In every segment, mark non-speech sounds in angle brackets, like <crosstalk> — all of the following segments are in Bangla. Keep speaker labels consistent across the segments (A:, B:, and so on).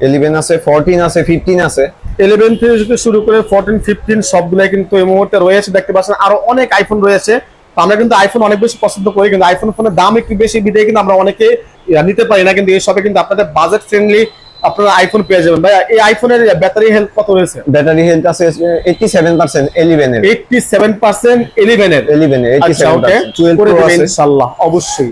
A: ইলেভেন আছে ফোরটিন আছে ফিফটিন আছে।
B: ইলেভেন থেকে শুরু করে ফোরটিন ফিফটিন সবগুলাই কিন্তু এই মুহূর্তে রয়েছে দেখতে পাচ্ছেন আরও অনেক আইফোন রয়েছে। তো আমরা কিন্তু আইফোন অনেক বেশি পছন্দ করি কিন্তু আইফোন ফোনের দাম একটু বেশি বিধে কিন্তু আমরা অনেকে নিতে পারি না কিন্তু এই সবে কিন্তু আপনাদের বাজেট ফ্রেন্ডলি আপনারা আইফোন পেয়ে যাবেন। ভাই এই আইফোনের ব্যাটারি হেলথ কত রয়েছে?
A: ব্যাটারি হেলথ আছে এইটটি সেভেন পার্সেন্ট ইলেভেন এর।
B: এইটটি সেভেন পার্সেন্ট ইলেভেনের
A: ইলেভেন এর এইটটি
B: আচ্ছা
A: সেভেন
B: ওকে
A: টুয়েলভ
B: করে
A: প্রো আছে।
B: ইনশাআল্লাহ অবশ্যই।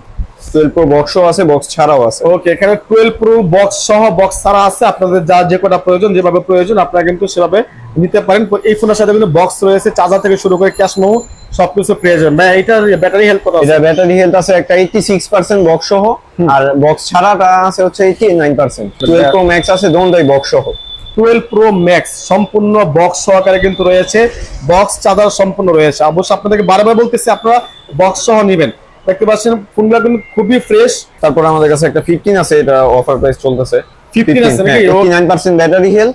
A: টুয়েলভ প্রো বক্সও আছে বক্স ছাড়াও আছে।
B: ওকে এখানে টুয়েলভ প্রো বক্স সহ বক্স ছাড়া আছে আপনাদের যা যে কটা প্রয়োজন যেভাবে প্রয়োজন আপনারা কিন্তু সেভাবে নিতে পারেন। এই ফোনের সাথে কিন্তু বক্স রয়েছে চার্জার থেকে শুরু করে ক্যাশ মেমো সবকিছু পেয়ে যাবেন। ভাই এটার ব্যাটারি হেল্প কত আছে?
A: এটা ব্যাটারি হেলথ আছে একটা এইটটি সিক্স পার্সেন্ট বক্স সহ আর বক্স ছাড়াটা আছে হচ্ছে eighty nine percent twelve pro max আছে দোনটাই বক্স সহ।
B: টুয়েলভ প্রো ম্যাক্স সম্পূর্ণ বক্স সহকারে কিন্তু রয়েছে বক্স চার্জার সম্পূর্ণ রয়েছে। অবশ্য আপনাদেরকে বারবার বলতেছি আপনারা বক্স সহ নেবেন। দেখতে পাচ্ছেন ফোনগুলো কিন্তু খুবই ফ্রেশ
A: তারপর আমাদের কাছে একটা ফিফটিন আছে এটা অফার প্রাইস চলতেছে।
B: 15 আছে নাকি?
A: Eighty nine percent battery health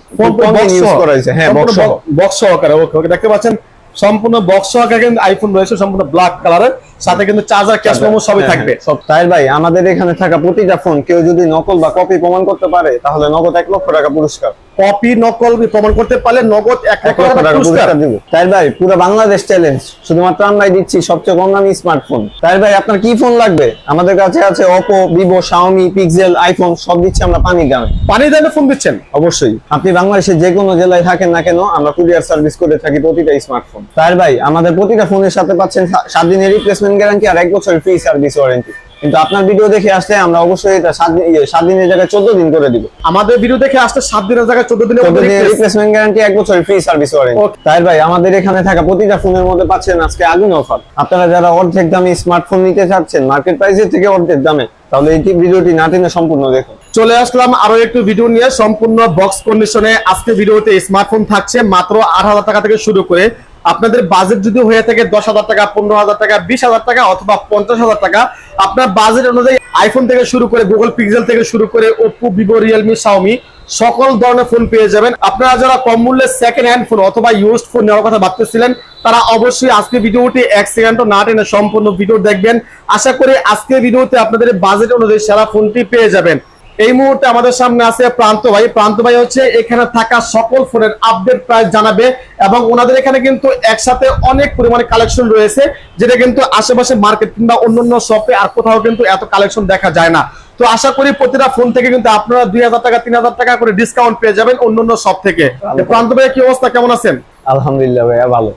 A: use করা হয়েছে। হ্যাঁ বক্স
B: বক্স সহকারে ওকে ওকে দেখতে পাচ্ছেন সম্পূর্ণ বক্স সহকারে কিন্তু আইফোন রয়েছে সম্পূর্ণ ব্ল্যাক কালারের সাথে কিন্তু চার্জার ক্যাশ মেমো সবই
A: হ্যাঁ,
B: থাকবে।
A: হ্যাঁ, সব। তাই ভাই আমাদের এখানে থাকা প্রতিটা ফোন কেউ যদি নকল বা কপি প্রমাণ করতে পারে তাহলে নগদ এক লক্ষ টাকা পুরস্কার।
B: কপি নকল প্রমাণ করতে পারলে নগদ এক
A: লক্ষ টাকা পুরস্কার। দিব তাই ভাই পুরো বাংলাদেশ চ্যালেঞ্জ শুধুমাত্র আমরাই দিচ্ছি সবচেয়ে কম দামি স্মার্টফোন তাই ভাই আপনার কি ফোন লাগবে? আমাদের কাছে আছে Oppo Vivo Xiaomi Pixel iPhone সব দিচ্ছি আমরা পানি দামে।
B: পানি দামে ফোন দিচ্ছেন?
A: অবশ্যই। আপনি বাংলাদেশের যে কোনো জেলায় থাকেন না কেন আমরা কুরিয়ার সার্ভিস করে থাকি প্রতিটা স্মার্টফোন তাই ভাই আমাদের প্রতিটা ফোনের সাথে পাচ্ছেন সা- সাত দিনের রিপ্লেসমেন্ট গ্যারান্টি আর এক বছরের ফ্রি সার্ভিস ওয়ারেন্টি কিন্তু আপনার ভিডিও দেখে আসলে আমরা অবশ্যই এটা সাত ইয়ে, সাত দিনের জায়গায় চোদ্দ দিন করে দিব।
B: আমাদের ভিডিও দেখে আসতে সাত দিনের জায়গায় চোদ্দ দিনের
A: চোদ্দ দিনের রিপ্লেসমেন্ট গ্যারান্টি এক বছরের ফ্রি সার্ভিস ওয়ারেন্টি তাই ভাই আমাদের এখানে থাকা প্রতিটা ফোনের মধ্যে পাচ্ছেন আজকে আগুন অফার। আপনারা যারা অর্ধেক দামে স্মার্টফোন নিতে চাচ্ছেন মার্কেট প্রাইসের থেকে অর্ধেক দামে তাহলে এই ভিডিওটি না টেনে সম্পূর্ণ দেখুন।
B: চলে আসলাম আরও একটু ভিডিও নিয়ে। সম্পূর্ণ বক্স কন্ডিশনে আজকে ভিডিওতে স্মার্টফোন থাকছে মাত্র আট হাজার টাকা থেকে শুরু করে আপনাদের বাজেট যদি হয়ে থাকে দশ হাজার টাকা, পনেরো হাজার টাকা, বিশ হাজার টাকা অথবা পঞ্চাশ হাজার টাকা, আপনার বাজেট অনুযায়ী আইফোন থেকে শুরু করে গুগল পিক্সেল থেকে শুরু করে ওপো ভিভো রিয়েলমি শাওমি সকল ধরনের ফোন পেয়ে যাবেন। আপনারা যারা কম মূল্যে সেকেন্ড হ্যান্ড ফোন অথবা ইউজড ফোন নেওয়ার কথা ভাবতেছিলেন, তারা অবশ্যই আজকে ভিডিওটি এক সেকেন্ডও না টেনে সম্পূর্ণ ভিডিও দেখবেন। আশা করি আজকে ভিডিওতে আপনাদের বাজেট অনুযায়ী সেরা ফোনটি পেয়ে যাবেন। এই মুহূর্তে আমাদের সামনে আছে প্রান্ত ভাই। প্রান্ত ভাই হচ্ছে এখানে থাকা সকল ফোনের আপডেট প্রাইস জানাবে এবং ওনাদের এখানে কিন্তু একসাথে অনেক পরিমাণে কালেকশন রয়েছে, যেটা কিন্তু আশেপাশে মার্কেট কিংবা অন্যান্য শপে আর কোথাও কিন্তু এত কালেকশন দেখা যায় না। তো আশা করি প্রতিটা ফোন থেকে কিন্তু আপনারা দুই হাজার টাকা, তিন হাজার টাকা করে ডিসকাউন্ট পেয়ে যাবেন অন্যান্য শপ থেকে। প্রান্ত ভাই, কি অবস্থা? কেমন আছেন?
A: আলহামদুলিল্লাহ ভাইয়া, ভালো।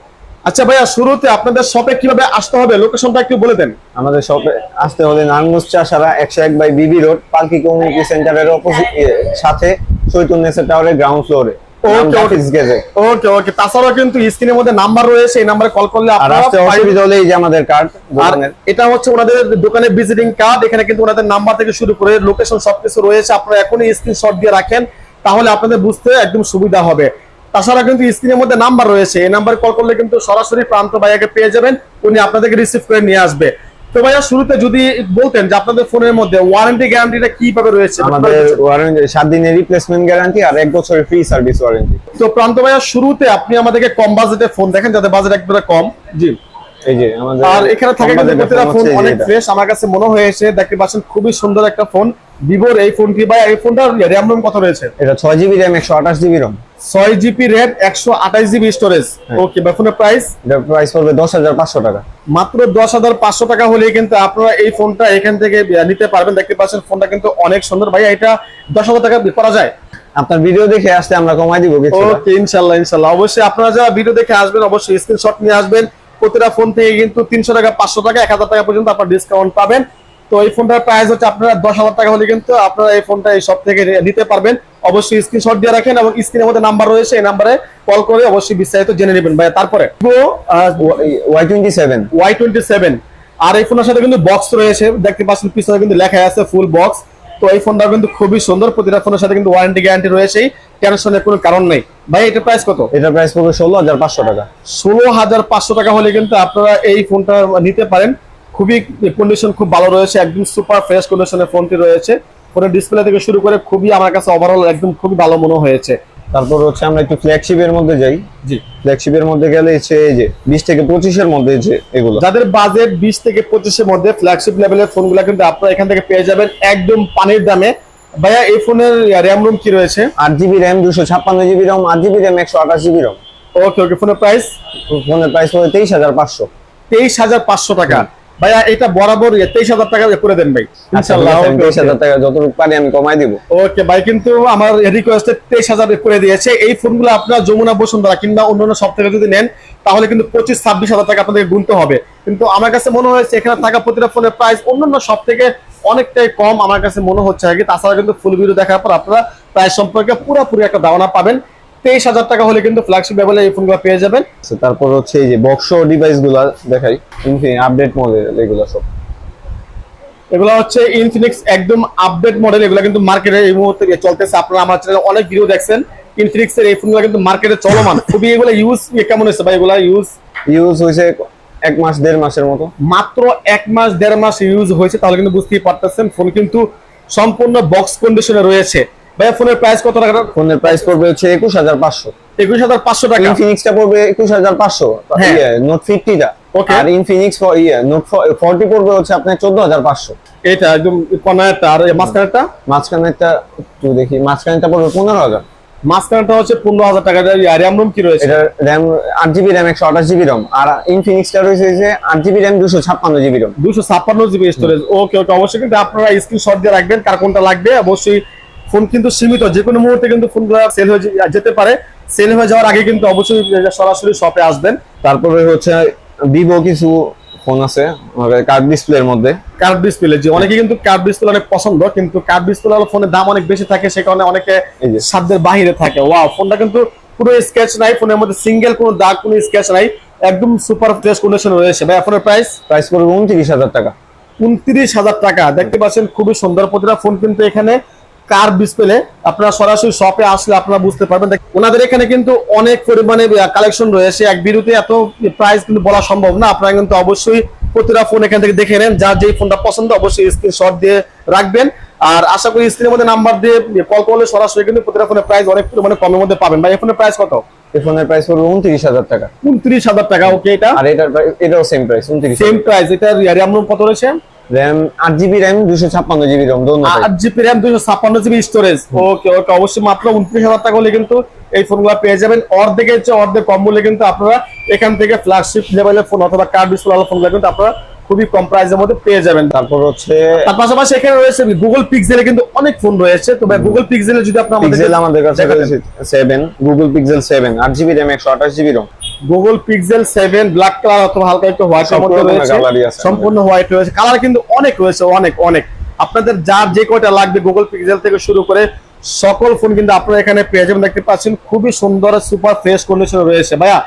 B: আচ্ছা ভাইয়া শুরুতে আপনাদের শপে কীভাবে আসতে হবে? লোকেশনটা একটু বলে দেন।
A: আমাদের শপে আসতে হলে নারায়ণগঞ্জ চাষারা একশো এক বাই বিবি রোড পালকি কমিউনিটি সেন্টারের অপোজিট সাথে চৈতন্যের টাওয়ারের গ্রাউন্ড ফ্লোরে.
B: ওকে ওকে তাছাড়াও কিন্তু স্ক্রিনের মধ্যে নাম্বার রয়েছে এই নাম্বারে কল করলে আপনারা
A: এই যে আমাদের কার্ড
B: আর এটা হচ্ছে ওনাদের দোকানের ভিজিটিং কার্ড এখানে কিন্তু ওনাদের নাম্বার থেকে শুরু করে লোকেশন সবকিছু রয়েছে আপনারা এখনই স্ক্রিনশট দিয়ে রাখেন তাহলে আপনাদের বুঝতে একদম সুবিধা হবে। তাছাড়া কিন্তু স্ক্রিনের মধ্যে নাম্বার রয়েছে। এই নাম্বার কল করলে কিন্তু সরাসরি প্রান্ত ভাইয়াকে পেয়ে যাবেন। উনি আপনাদেরকে রিসিভ করে নিয়ে আসবে। তো ভাইয়া শুরুতে যদি বলতেন যে আপনাদের ফোনের মধ্যে ওয়ারেন্টি গ্যারান্টিটা কীভাবে রয়েছে?
A: আমাদের ওয়ারেন্টি সাত দিনের রিপ্লেসমেন্ট গ্যারান্টি আর এক বছরের ফ্রি সার্ভিস ওয়ারেন্টি
B: তো প্রান্ত ভাইয়া শুরুতে আপনি আমাদেরকে কম বাজেটে ফোন দেখেন যাদের বাজেট একবারে কম। জি।
A: এই যে আমাদের
B: আর এখানে থাকে প্রতিটা
A: ফোন
B: অনেক ফ্রেশ আমার কাছে মনে হয়েছে দেখতে পাচ্ছেন খুবই সুন্দর একটা ফোন ভিভোর এই ফোনটি ভাই এই ফোনটার র্যাম রোম কত রয়েছে?
A: এটা ছয় জিবি র্যাম একশো আঠাশ জিবি রম
B: ছয় জিবি র্যাম একশো আঠাশ জিবি স্টোরেজ। ওকে বা ফোনের প্রাইস
A: প্রাইস পড়বে দশ হাজার পাঁচশো টাকা।
B: মাত্র দশ হাজার পাঁচশো টাকা হলে কিন্তু আপনারা এই ফোনটা এখান থেকে নিতে পারবেন। দেখতে পাচ্ছেন ফোনটা কিন্তু অনেক সুন্দর। ভাই এটা দশ হাজার টাকা করা যায়?
A: আপনার ভিডিও দেখে আসতে আমরা কমাই দিব কিছু
B: ওকে ইনশাল্লাহ ইনশাল্লাহ। অবশ্যই আপনারা যারা ভিডিও দেখে আসবেন অবশ্যই স্ক্রিনশট নিয়ে আসবেন। প্রতিটা ফোন থেকে কিন্তু তিনশো টাকা পাঁচশো টাকা এক হাজার টাকা পর্যন্ত আপনার ডিসকাউন্ট পাবেন। তো এই ফোনটার প্রাইস হচ্ছে আপনারা দশ হাজার টাকা হলে কিন্তু আপনারা এই ফোনটা এই সব থেকে নিতে পারবেন। অবশ্যই স্ক্রিনশট দিয়ে রাখেন এবং স্ক্রিনের মধ্যে নাম্বার রয়েছে এই নাম্বারে কল করে অবশ্যই বিস্তারিত জেনে নেবেন। ভাই তারপরে
A: Y twenty seven
B: Y twenty seven আর এই ফোনের সাথে কিন্তু বক্স রয়েছে দেখতে পাচ্ছেন পিছনে কিন্তু লেখা আছে ফুল বক্স তো এই ফোনটা কিন্তু খুবই সুন্দর প্রতিটা ফোনের সাথে কিন্তু ওয়ারেন্টি গ্যারান্টি রয়েছে টেনশনের কোনো কারণ নেই। ভাই এটা প্রাইস কত?
A: এটা প্রাইস পড়বে ষোলো হাজার পাঁচশো টাকা।
B: ষোলো হাজার পাঁচশো টাকা হলে কিন্তু আপনারা এই ফোনটা নিতে পারেন। খুবই কন্ডিশন খুব ভালো রয়েছে একদম সুপার ফ্রেশ কন্ডিশনের ফোনটি রয়েছে। ফোনের ডিসপ্লে থেকে শুরু করে খুবই আমার কাছে ওভারঅল একদম খুবই ভালো মনে হয়েছে।
A: তারপর হচ্ছে আমরা একটু ফ্ল্যাগশিপের মধ্যে যাই।
B: জি।
A: ফ্ল্যাগশিপের মধ্যে গেলে হচ্ছে এই যে বিশ থেকে পঁচিশের মধ্যে যে এগুলো।
B: যাদের বাজেট বিশ থেকে পঁচিশের মধ্যে ফ্ল্যাগশিপ লেভেলের ফোনগুলো কিন্তু আপনারা এখান থেকে পেয়ে যাবেন একদম পানির দামে। ভাইয়া এই ফোনের র্যাম রুম কি রয়েছে?
A: আট জিবি র্যাম দুশো ছাপ্পান্ন জিবি রম আট জিবি র্যাম একশো আঠাশ জিবি রম
B: ওকে ওকে ফোনের প্রাইস
A: ফোনের প্রাইস পড়বে তেইশ হাজার পাঁচশো।
B: তেইশ হাজার পাঁচশো টাকা। ভাইয়া এটা বরাবর তেইশ হাজার টাকা করে দেন ভাই ইনশাল্লাহ
A: আচ্ছা, তেইশ হাজার টাকা যতটুকু পারি আমি কমাই দিব।
B: ওকে ভাই কিন্তু আমার রিকোয়েস্টে তেইশ হাজার করে দিয়েছে। এই ফোনগুলো আপনার যমুনা বসুন্ধরা কিংবা অন্যান্য সব থেকে যদি নেন তাহলে কিন্তু পঁচিশ ছাব্বিশ হাজার টাকা আপনাদের গুনতে হবে। কিন্তু আমার কাছে মনে হয়েছে এখানে থাকা প্রতিটা ফোনের প্রাইস অন্যান্য সব থেকে অনেকটাই কম। আমার কাছে মনে হচ্ছে আর কি তাছাড়া কিন্তু ফুল ভিডিও দেখার পর আপনারা প্রাইস সম্পর্কে পুরোপুরি একটা ধারণা পাবেন। তেইশ হাজার টাকা হলে কিন্তু ফ্ল্যাগশিপ লেভেলে এই ফোনগুলো পেয়ে যাবেন।
A: তারপর হচ্ছে এই যে বক্স ডিভাইসগুলা দেখাই। আপডেট মডেল এগুলো সব।
B: এগুলো হচ্ছে ইনফিনিক্স একদম আপডেট মডেল এগুলো কিন্তু মার্কেটে এই মুহূর্তে চলতেছে। আপনারা আমার চ্যানেলে অনেক ভিডিও দেখছেন। ইনফিনিক্স এর এই ফোনগুলো কিন্তু মার্কেটে চলমান। <laughs> খুবই এগুলো ইউজ কেমন হয়েছে ভাই এগুলা ইউজ
A: ইউজ হয়েছে এক মাস দেড় মাসের মতো।
B: মাত্র এক মাস দেড় মাস ইউজ হয়েছে তাহলে কিন্তু বুঝতেই পারতেছেন। ফোন কিন্তু সম্পূর্ণ বক্স কন্ডিশনে রয়েছে। ভাইয়া ফোনের প্রাইস কত টাকা
A: ফোনের প্রাইস পড়বে হচ্ছে একুশ হাজার পাঁচশো।
B: একুশ হাজার পাঁচশো টাকা।
A: ইনফিনিক্সটা পড়বে একুশ হাজার পাঁচশো।
B: হ্যাঁ।
A: নোট ফিফটিটা. আর ইনফিনিক্স ইয়ে নোট ফর্টি পড়বে হচ্ছে আপনার চোদ্দ হাজার পাঁচশো।
B: এটা একদম কর্নারটা আর মাঝখানেরটা?
A: মাঝখানেরটা একটু দেখি মাঝখানেরটা পড়বে পনেরো হাজার।
B: মাঝখানেরটা হচ্ছে পনেরো হাজার টাকা র্যাম রুম কি রয়েছে?
A: এটা র্যাম আট জিবি র্যাম একশো আঠাশ জিবি রম আর ইনফিনিক্সটা রয়েছে যে আট জিবি র্যাম দুশো ছাপ্পান্ন জিবি রম
B: দুশো ছাপ্পান্ন জিবি স্টোরেজ ওকে অবশ্যই কিন্তু আপনারা স্ক্রিনশট দিয়ে রাখবেন কার কোনটা লাগবে অবশ্যই ফোন কিন্তু সীমিত যে কোনো মুহূর্তে কিন্তু ফোনগুলো সেল হয়ে যেতে পারে। সেল হয়ে যাওয়ার আগে কিন্তু অবশ্যই সরাসরি শপে আসবেন।
A: তারপরে হচ্ছে ভিভো কিছু ফোন আছে কার্ড ডিসপ্লের মধ্যে।
B: কার্ভ ডিসপ্লে যে অনেকে কিন্তু কার্ভ ডিসপ্লে অনেক পছন্দ কিন্তু কার্ভ ডিসপ্লে হলো ফোনের দাম অনেক বেশি থাকে সে কারণে অনেকে। সাধ্যের বাহিরে থাকে। ওয়াও ফোনটা কিন্তু পুরো স্কেচ নাই ফোনের মধ্যে সিঙ্গেল কোনো দাগ কোনো স্কেচ নাই একদম সুপার ফ্রেশ কন্ডিশন রয়েছে ভাই ফোনের প্রাইস
A: প্রাইস পড়বে উনত্রিশ হাজার টাকা।
B: উনত্রিশ হাজার টাকা। দেখতে পাচ্ছেন খুবই সুন্দর প্রতিটা ফোন কিন্তু এখানে কার ডিসপ্লে আপনারা সরাসরি শপে আসলে আপনারা বুঝতে পারবেন। ওনাদের এখানে কিন্তু অনেক পরিমাণে কালেকশন রয়েছে। এক বিরুতে এত প্রাইস কিন্তু বলা সম্ভব না। আপনারা কিন্তু অবশ্যই প্রতিটা ফোন এখান থেকে দেখে নেন। যার যেই ফোনটা পছন্দ, অবশ্যই স্ক্রিনশট দিয়ে রাখবেন। আর আশা করি স্ক্রিনের মধ্যে নাম্বার দিয়ে কল করলে সরাসরি কিন্তু প্রতিটা ফোনের প্রাইস অনেক পরিমাণে কমের মধ্যে পাবেন। ভাই, এই ফোনের প্রাইস কত?
A: এই ফোনের প্রাইস পড়বে উনত্রিশ হাজার টাকা।
B: উনত্রিশ হাজার টাকা ওকে এটা?
A: আর এটার এটাও সেম প্রাইস
B: সেম প্রাইস এটা রুম কত রয়েছে?
A: জিবি রম দোনো
B: ছাপ্পান্ন স্টোরেজ ওকে ওকে অবশ্যই মাত্র উনত্রিশ হাজার টাকা হলে কিন্তু এই ফোনগুলো পেয়ে যাবেন। অর্ধেকের চেয়ে অর্ধেক কম মূল্যে কিন্তু আপনারা এখান থেকে ফ্ল্যাগশিপ লেভেলের ফোন অথবা কার্ড ডিসপ্লে ফোনগুলো কিন্তু আপনারা খুবই কম প্রাইসের মধ্যে পেয়ে যাবেন।
A: তারপর হচ্ছে
B: তার পাশাপাশি এখানে রয়েছে গুগল পিক্সেলে কিন্তু অনেক ফোন রয়েছে। তবে গুগল পিক্সেলে যদি আপনার
A: পিক্সেল আমাদের কাছে রয়েছে সেভেন গুগল পিক্সেল সেভেন আট জিবি র্যাম একশো আঠাশ GB ROM
B: Google Pixel seven black colour অথবা হালকা একটু হোয়াইট
A: সব
B: মধ্যে রয়েছে। সম্পূর্ণ হোয়াইট রয়েছে। কালার কিন্তু অনেক রয়েছে অনেক অনেক। আপনাদের যার যে কয়টা লাগবে গুগল পিক্সেল থেকে শুরু করে সকল ফোন কিন্তু আপনারা এখানে পেয়ে যাবেন। দেখতে পাচ্ছেন খুবই সুন্দর সুপার ফ্রেশ কন্ডিশন রয়েছে। ভাইয়া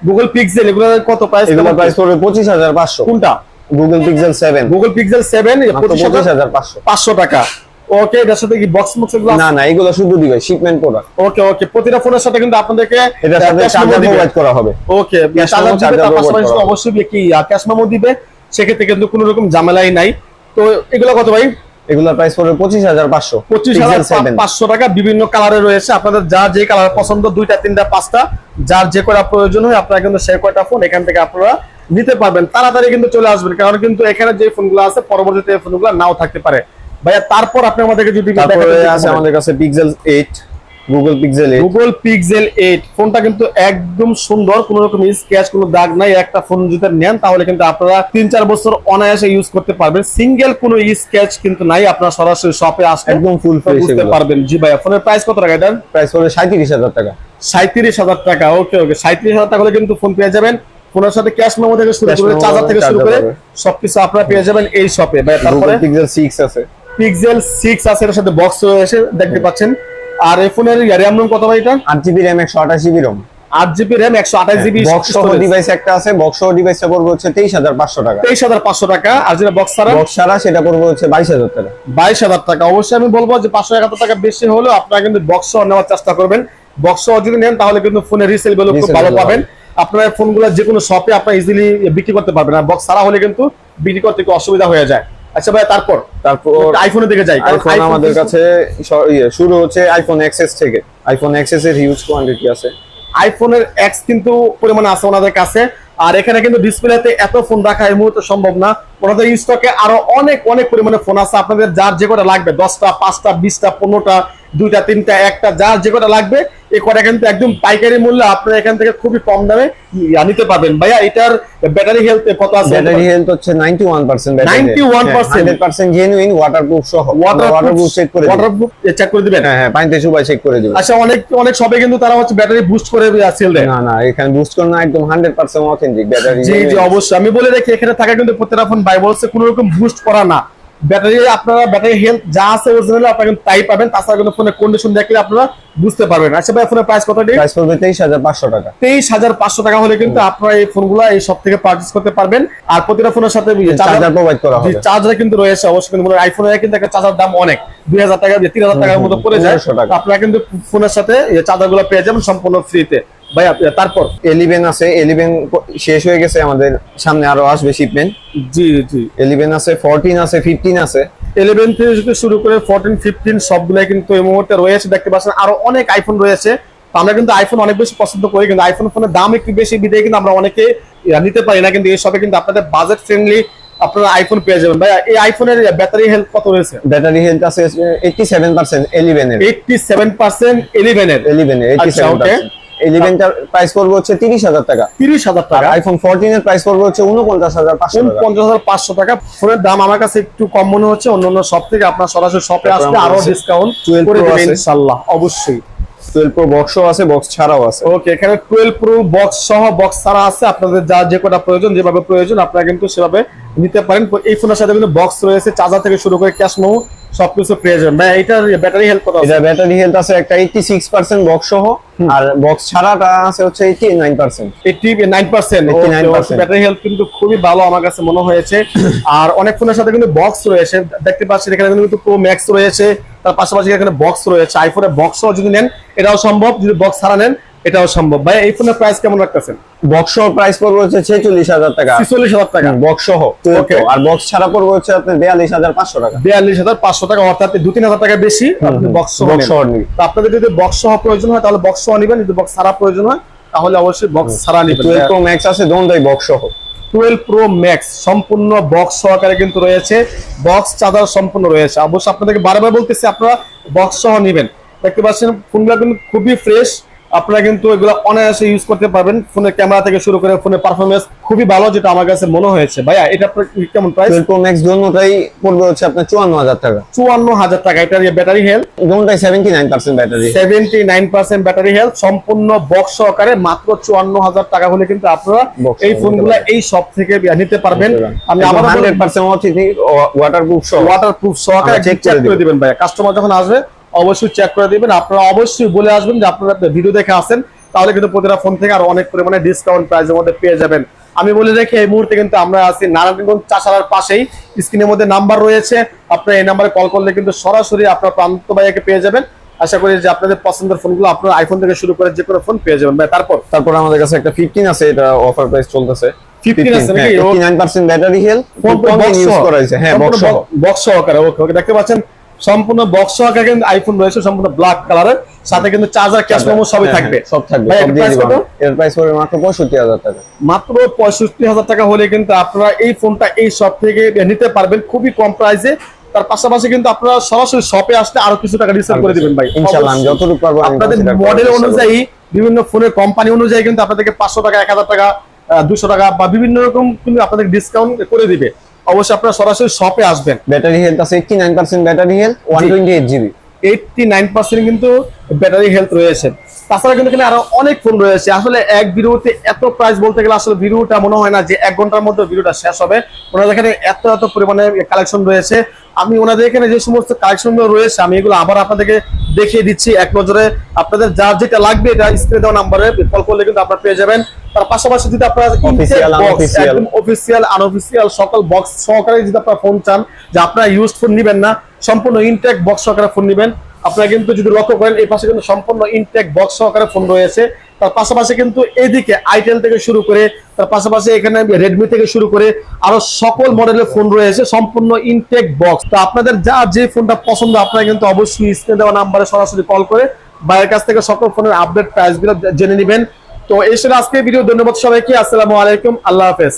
B: গুগল পিক্সেল এগুলো কত প্রাইস
A: এগুলো প্রাইস পড়বে পঁচিশ হাজার পাঁচশো।
B: কোনটা?
A: Google Pixel seven
B: Google Pixel seven
A: পঁচিশ হাজার পাঁচশো।
B: পাঁচশো টাকা। ওকে এটার সাথে কি বক্স বক্স এগুলো
A: না না এগুলো শুধু দিবে শিপমেন্ট প্রোডাক্ট
B: ওকে ওকে প্রতিটা ফোনের সাথে কিন্তু আপনাদেরকে
A: এটার সাথে চার্জার। প্রোভাইড করা হবে।
B: ওকে চার্জার দিবে তার পাশাপাশি অবশ্যই কি ক্যাশ মেমো দিবে সেক্ষেত্রে কিন্তু কোনো রকম ঝামেলাই নাই। তো এগুলো কত ভাই?
A: এগুলোর প্রাইস পড়বে পঁচিশ হাজার পাঁচশো
B: পঁচিশ হাজার পাঁচশো টাকা বিভিন্ন কালারে রয়েছে। আপনাদের যার যে কালার পছন্দ দুইটা তিনটা পাঁচটা যার যে কয়টা প্রয়োজন হয় আপনারা কিন্তু সে কয়টা ফোন এখান থেকে আপনারা নিতে পারবেন তাড়াতাড়ি কিন্তু চলে আসবেন কারণ কিন্তু এখানে যে ফোনগুলো আছে পরবর্তীতে এই ফোনগুলো নাও থাকতে পারে। ভাইয়া তারপর আপনি আমাদেরকে যদি
A: আছে আমাদের কাছে Pixel eight Google Pixel eight
B: Google Pixel eight ফোনটা কিন্তু একদম সুন্দর কোন রকম স্ক্র্যাচ কোনো দাগ নাই একটা ফোন যদি নেন তাহলে কিন্তু আপনারা তিন চার বছর অনায়াসে ইউজ করতে পারবেন। সিঙ্গেল কোনো স্ক্র্যাচ কিন্তু নাই আপনারা সরাসরি শপে আসলে
A: একদম ফুল ফ্রেশ
B: বুঝতে পারবেন। জি ভাইয়া ফোনের প্রাইস কত টাকা এটার
A: প্রাইস সাঁত্রিশ হাজার টাকা।
B: সাঁত্রিশ হাজার টাকা ওকে ওকে সাঁত্রিশ হাজার টাকা হলে কিন্তু ফোন পেয়ে যাবেন। ফোনের সাথে ক্যাশ মেমো থেকে শুরু করে চার্জার থেকে শুরু করে সবকিছু আপনারা পেয়ে যাবেন এই শপে ভাই তারপরে
A: পিক্সেল আছে।
B: পিক্সেল আছে এর সাথে বক্স রয়েছে দেখতে পাচ্ছেন। আর এই ফোনের রুম কত ভাই এটা?
A: জিবি জিবি বক্স সহ ডিভাইস একটা আছে বক্স সহ ডিভাইসটা পড়বে হচ্ছে তেইশ হাজার পাঁচশো টাকা।
B: আর যেটা বক্স ছাড়া?
A: বক্স ছাড়া সেটা পড়বে হচ্ছে টাকা।
B: বাইশ হাজার টাকা। অবশ্যই আমি বলব যে পাঁচশো একাত্তর টাকা বেশি হলেও আপনারা কিন্তু বক্স নেওয়ার চেষ্টা করবেন। বক্স যদি নেন তাহলে কিন্তু ফোনের রিসেল ভ্যালু খুব ভালো পাবেন। আপনার ফোনগুলো যে কোনো শপে আপনার ইজিলি বিক্রি করতে পারবেন। আর বক্স ছাড়া হলে কিন্তু বিক্রি করতে একটু অসুবিধা হয়ে যায়। আচ্ছা ভাই তারপর?
A: তারপর
B: আইফোনের দিকে যাই
A: আইফোন আমাদের কাছে ইয়ে, শুরু হচ্ছে আইফোন এক্সএস থেকে। আইফোন এক্সএস এর হিউজ কোয়ান্টিটি আছে।
B: আইফোনের এক্স কিন্তু পরিমাণে আছে ওনাদের কাছে। আর এখানে কিন্তু ডিসপ্লেতে এত ফোন রাখা এই মুহূর্তে সম্ভব না। ওনাদের স্টকে আরও অনেক অনেক পরিমাণে ফোন আছে। আপনাদের যার যে কটা লাগবে দশটা পাঁচটা বিশটা পনেরোটা দুইটা তিনটা একটা যার যে কটা লাগবে এই কটা কিন্তু একদম পাইকারি মূল্যে আপনারা এখান থেকে খুবই কম দামে নিতে পারবেন। ভাইয়া এটার ব্যাটারি হেলথ কত আছে?
A: ব্যাটারি হেলথ হচ্ছে 91% ব্যাটারি
B: 91%
A: 100% জেনুইন ওয়াটারপ্রুফ সহ। ওয়াটারপ্রুফ চেক করে
B: ওয়াটারপ্রুফ চেক করে দিবেন?
A: হ্যাঁ হ্যাঁ পানিতে চুবাই চেক করে দিবেন
B: আচ্ছা অনেক অনেক সবে কিন্তু তারা হচ্ছে ব্যাটারি বুস্ট করে সেল দেয়।
A: না না এখানে বুস্ট করে না একদম 100% অথেন্টিক ব্যাটারি
B: জি জি অবশ্যই। আমি বলে রাখি এখানে থাকা কিন্তু প্রত্যেকটা ফোন বাই বলছে কোনো রকম বুস্ট করা না। ব্যাটারি আপনারা ব্যাটারি হেলথ যা আছে অরিজিনাল আপনারা কিন্তু তাই পাবেন। তাছাড়া কিন্তু ফোনের কন্ডিশন দেখলে আপনারা বুঝতে পারবেন। আচ্ছা ভাই ফোনের প্রাইস কত
A: প্রাইস পড়বে 23500 টাকা।
B: তেইশ হাজার পাঁচশো টাকা হলে কিন্তু আপনারা এই ফোনগুলো এই সব থেকে পারচেস করতে পারবেন। আর প্রতিটা ফোনের সাথে
A: চার্জার প্রোভাইড করা হবে।
B: চার্জার কিন্তু রয়েছে অবশ্যই কিন্তু আইফোনের কিন্তু একটা চার্জার দাম অনেক। দুই হাজার টাকা তিন হাজার টাকার মতো পড়ে যায়।
A: 1500 টাকা।
B: আপনারা কিন্তু ফোনের সাথে চার্জারগুলো পেয়ে যাবেন সম্পূর্ণ ফ্রিতে ভাই আপনি- তারপর?
A: 11 আছে 11 শেষ হয়ে গেছে আমাদের সামনে আরও আসবে শিপমেন্ট
B: জি জি
A: 11 আছে 14 আছে 15 আছে।
B: ইলেভেন থেকে শুরু করে ফোরটিন ফিফটিন সবগুলাই কিন্তু এই মুহূর্তে রয়েছে দেখতে পাচ্ছেন আরও অনেক আইফোন রয়েছে। আমরা কিন্তু আইফোন অনেক বেশি পছন্দ করি কিন্তু আইফোন ফোনের দাম একটু বেশি বিদায় কিন্তু আমরা অনেকে নিতে পারি না কিন্তু এই সবে কিন্তু আপনাদের বাজেট ফ্রেন্ডলি আপনারা আইফোন পেয়ে যাবেন। ভাই এই আইফোনের ব্যাটারি হেলথ কত রয়েছে?
A: ব্যাটারি হেলথ আছে 87% 11 এর।
B: এইটটি সেভেন পার্সেন্ট ইলেভেনের
A: 11 এর
B: আচ্ছা, okay.
A: 87% 11 টার প্রাইস পড়বে হচ্ছে 30000 টাকা।
B: তিরিশ হাজার টাকা।
A: আইফোন 14 এর প্রাইস পড়বে হচ্ছে 49500 টাকা।
B: পঞ্চাশ হাজার পাঁচশো টাকা। ফোনের দাম আমার কাছে একটু কম মনে হচ্ছে। অন্যান্য সব থেকে আপনার সরাসরি শপে আসলে
A: আরও
B: ডিসকাউন্ট
A: 12
B: করে দেবেন ইনশাল্লাহ অবশ্যই।
A: 12 প্রো বক্সও আছে বক্স ছাড়াও আছে।
B: ওকে এখানে টুয়েলভ প্রো বক্স সহ বক্স ছাড়া আছে। আপনাদের যা যে কটা প্রয়োজন যেভাবে প্রয়োজন আপনারা কিন্তু সেভাবে নিতে পারেন। এই ফোনের সাথে কিন্তু বক্স রয়েছে চার্জার থেকে শুরু করে ক্যাশ মেমো সবকিছু পেয়ে যাবেন। ভাই ব্যাটারি হেল্প কত আছে?
A: এটা ব্যাটারি হেলথ আছে একটা 86% বক্স সহ আর বক্স ছাড়াটা আছে হচ্ছে 89%
B: eighty nine percent
A: 89%
B: battery health কিন্তু খুবই ভালো আমার কাছে মনে হয়েছে। আর অনেক ফোনের সাথে কিন্তু বক্স রয়েছে। দেখতে পাচ্ছেন এখানে কিন্তু প্রো ম্যাক্স রয়েছে। তার পাশাপাশি এখানে বক্স রয়েছে। আইফোনের বক্স যদি নেন এটাও সম্ভব। যদি বক্স ছাড়া নেন এটাও সম্ভব। ভাই এই ফোনের প্রাইস কেমন রাখতেছেন?
A: বক্স সহ প্রাইস পড়বে হচ্ছে 46000 টাকা।
B: ছিচল্লিশ হাজার টাকা।
A: বক্স সহ 12
B: Okay.
A: Pro, আর বক্স ছাড়া পড়বে হচ্ছে আপনার 42500 টাকা।
B: বিয়াল্লিশ হাজার পাঁচশো টাকা অর্থাৎ দু তিন হাজার টাকা বেশি আপনি বক্স সহ
A: বক্স সহ নিবি
B: তো আপনাদের যদি বক্স সহ প্রয়োজন হয় তাহলে বক্স সহ নেবেন। যদি বক্স ছাড়া প্রয়োজন হয় তাহলে অবশ্যই বক্স ছাড়া নেবেন।
A: 12 প্রো ম্যাক্স আছে দোনটাই বক্স সহ
B: টুয়েলভ প্রো ম্যাক্স সম্পূর্ণ বক্স সহকারে কিন্তু রয়েছে। বক্স চার্জার সম্পূর্ণ রয়েছে। অবশ্য আপনাদেরকে বারবার বলতেছি আপনারা বক্স সহ নেবেন। দেখতে পাচ্ছেন ফোনগুলো কিন্তু খুবই ফ্রেশ আপনারা কিন্তু এগুলো অনায়াসে ইউজ করতে পারবেন। ফোনের ক্যামেরা থেকে শুরু করে ফোনের পারফরমেন্স খুবই ভালো যেটা আমার কাছে মনে হয়েছে। ভাইয়া এটা কেমন প্রাইস
A: 12 প্রো ম্যাক্স দোনটাই পড়বে হচ্ছে আপনার 54000 টাকা।
B: চুয়ান্ন হাজার টাকা। এটার ব্যাটারি হেলথ
A: দোনটাই 79% battery
B: seventy nine percent battery health সম্পূর্ণ বক্স সহকারে মাত্র চুয়ান্ন হাজার টাকা হলে কিন্তু আপনারা এই ফোনগুলো এই সব থেকে নিতে পারবেন। আমি আবার
A: 100% অথেন্টিক ওয়াটারপ্রুফ সহ।
B: ওয়াটার প্রুফ সহকারে চেক
A: করে
B: দিবেন ভাই কাস্টমার যখন আসবে অবশ্যই চেক করে দিবেন। আপনারা অবশ্যই বলে আসবেন যে আপনারা ভিডিও দেখে আসেন তাহলে কিন্তু প্রতিটা ফোন থেকে আরও অনেক পরিমাণে ডিসকাউন্ট প্রাইসের মধ্যে পেয়ে যাবেন। আমি বলে রাখি এই মুহূর্তে কিন্তু আমরা আছি নারায়ণগঞ্জ চাষারার পাশেই। স্ক্রিনের মধ্যে নাম্বার রয়েছে। আপনারা এই নাম্বারে কল করলে কিন্তু সরাসরি আপনার প্রান্ত ভাইয়াকে পেয়ে যাবেন। আশা করি যে আপনাদের পছন্দের ফোনগুলো আপনার আইফোন থেকে শুরু করে যে কোনো ফোন পেয়ে যাবেন। ভাই তারপর?
A: তারপর আমাদের কাছে একটা 15 আছে এটা অফার প্রাইস চলতেছে।
B: 15 আছে নাকি? ও-
A: 89% ব্যাটারি হেলথ
B: ফোন
A: ইউজ করা হয়েছে। হ্যাঁ বক্স
B: বক্স সহকারে ওকে ওকে দেখতে পাচ্ছেন সম্পূর্ণ বক্স সহকারে কিন্তু আইফোন রয়েছে সম্পূর্ণ ব্ল্যাক কালারের সাথে কিন্তু চার্জার ক্যাশ মেমো সবই
A: হ্যাঁ,
B: থাকবে।
A: হ্যাঁ, সব থাকবে
B: এর
A: দিয়ে
B: কত?
A: এর প্রাইস পড়বে মাত্র 65000 টাকা।
B: মাত্র পঁয়ষট্টি হাজার টাকা হলে কিন্তু আপনারা এই ফোনটা এই শপ থেকে নিতে পারবেন খুবই কম প্রাইসে তার পাশাপাশি কিন্তু আপনারা সরাসরি শপে আসলে আরও কিছু টাকা ডিসকাউন্ট করে দিবেন ভাই।
A: ইনশাআল্লাহ আমি যতটুকু পারব
B: আপনাদের মডেল অনুযায়ী বিভিন্ন ফোনের কোম্পানি অনুযায়ী কিন্তু আপনাদেরকে পাঁচশো টাকা এক হাজার টাকা দুশো টাকা বা বিভিন্ন রকম কিন্তু আপনাদের ডিসকাউন্ট করে দিবে। অবশ্যই আপনারা সরাসরি শপে আসবেন।
A: ব্যাটারি হেলথ আছে 89% battery health 128 GB
B: eighty nine percent কিন্তু ব্যাটারি হেলথ রয়েছে। তাছাড়া কিন্তু এখানে আরও অনেক ফোন রয়েছে। আসলে এক ভিডিওতে এত প্রাইস বলতে গেলে আসলে ভিডিওটা মনে হয় না যে এক ঘণ্টার মধ্যে ভিডিওটা শেষ হবে। ওনাদের এখানে এত এত পরিমাণে কালেকশন রয়েছে। আমি ওনাদের এখানে যে সমস্ত কালেকশন রয়েছে আমি এগুলো আবার আপনাদেরকে দেখিয়ে দিচ্ছি এক নজরে। আপনাদের যার যেটা লাগবে এটা স্ক্রিনে দেওয়া নাম্বারে কল করলে কিন্তু আপনারা পেয়ে যাবেন। তার পাশাপাশি যদি আপনারা অফিসিয়াল আনঅফিসিয়াল সকল বক্স সহকারে যদি আপনারা ফোন চান যে আপনারা ইউজ ফোন নিবেন না সম্পূর্ণ ইনটেক বক্স সহকারে ফোন নিবেন। আপনারা কিন্তু যদি লক্ষ্য করেন, এই পাশে কিন্তু সম্পূর্ণ ইনটেক বক্স সহকারে ফোন রয়েছে। তার পাশাপাশি কিন্তু এদিকে আইটেল থেকে শুরু করে, তার পাশাপাশি এখানে রেডমি থেকে শুরু করে আরও সকল মডেলের ফোন রয়েছে, সম্পূর্ণ ইনটেক বক্স তো আপনাদের যা যে ফোনটা পছন্দ, আপনারা কিন্তু অবশ্যই স্ক্রিনে দেওয়া নাম্বারে সরাসরি কল করে বাইরের কাছ থেকে সকল ফোনের আপডেট প্রাইসগুলো জেনে নেবেন। তো ছিল আজকে ভিডিও ধন্যবাদ সবাইকে, আসসালামু আলাইকুম, আল্লাহ হাফেজ।